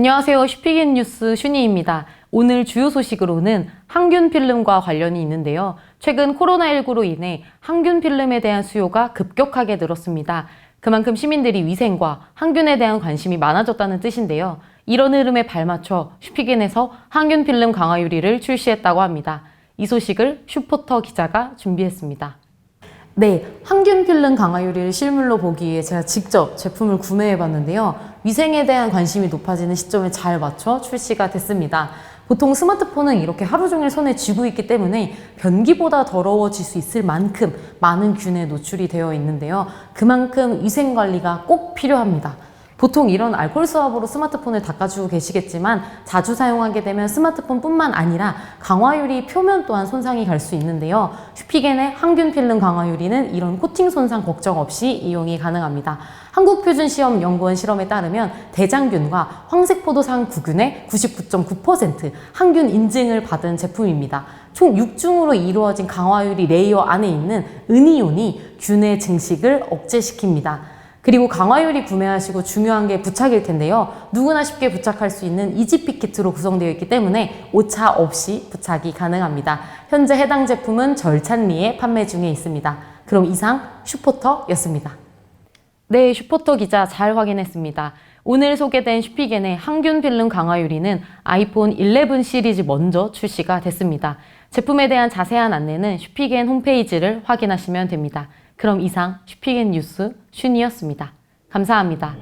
안녕하세요. 슈피겐 뉴스 슈니입니다. 오늘 주요 소식으로는 항균 필름과 관련이 있는데요. 최근 코로나19로 인해 항균 필름에 대한 수요가 급격하게 늘었습니다. 그만큼 시민들이 위생과 항균에 대한 관심이 많아졌다는 뜻인데요. 이런 흐름에 발맞춰 슈피겐에서 항균 필름 강화 유리를 출시했다고 합니다. 이 소식을 슈포터 기자가 준비했습니다. 네, 항균 필름 강화 유리를 실물로 보기 위해 제가 직접 제품을 구매해 봤는데요. 위생에 대한 관심이 높아지는 시점에 잘 맞춰 출시가 됐습니다. 보통 스마트폰은 이렇게 하루 종일 손에 쥐고 있기 때문에 변기보다 더러워질 수 있을 만큼 많은 균에 노출이 되어 있는데요. 그만큼 위생 관리가 꼭 필요합니다. 보통 이런 알코올 수압으로 스마트폰을 닦아주고 계시겠지만 자주 사용하게 되면 스마트폰뿐만 아니라 강화유리 표면 또한 손상이 갈 수 있는데요. 슈피겐의 항균 필름 강화유리는 이런 코팅 손상 걱정 없이 이용이 가능합니다. 한국표준시험 연구원 실험에 따르면 대장균과 황색포도상 구균의 99.9% 항균 인증을 받은 제품입니다. 총 6중으로 이루어진 강화유리 레이어 안에 있는 은이온이 균의 증식을 억제시킵니다. 그리고 강화유리 구매하시고 중요한 게 부착일 텐데요. 누구나 쉽게 부착할 수 있는 이지핏 키트로 구성되어 있기 때문에 오차 없이 부착이 가능합니다. 현재 해당 제품은 절찬리에 판매 중에 있습니다. 그럼 이상 슈포터였습니다. 네, 슈포터 기자 잘 확인했습니다. 오늘 소개된 슈피겐의 항균 필름 강화유리는 아이폰 11 시리즈 먼저 출시가 됐습니다. 제품에 대한 자세한 안내는 슈피겐 홈페이지를 확인하시면 됩니다. 그럼 이상 슈피겐 뉴스 슈니였습니다. 감사합니다.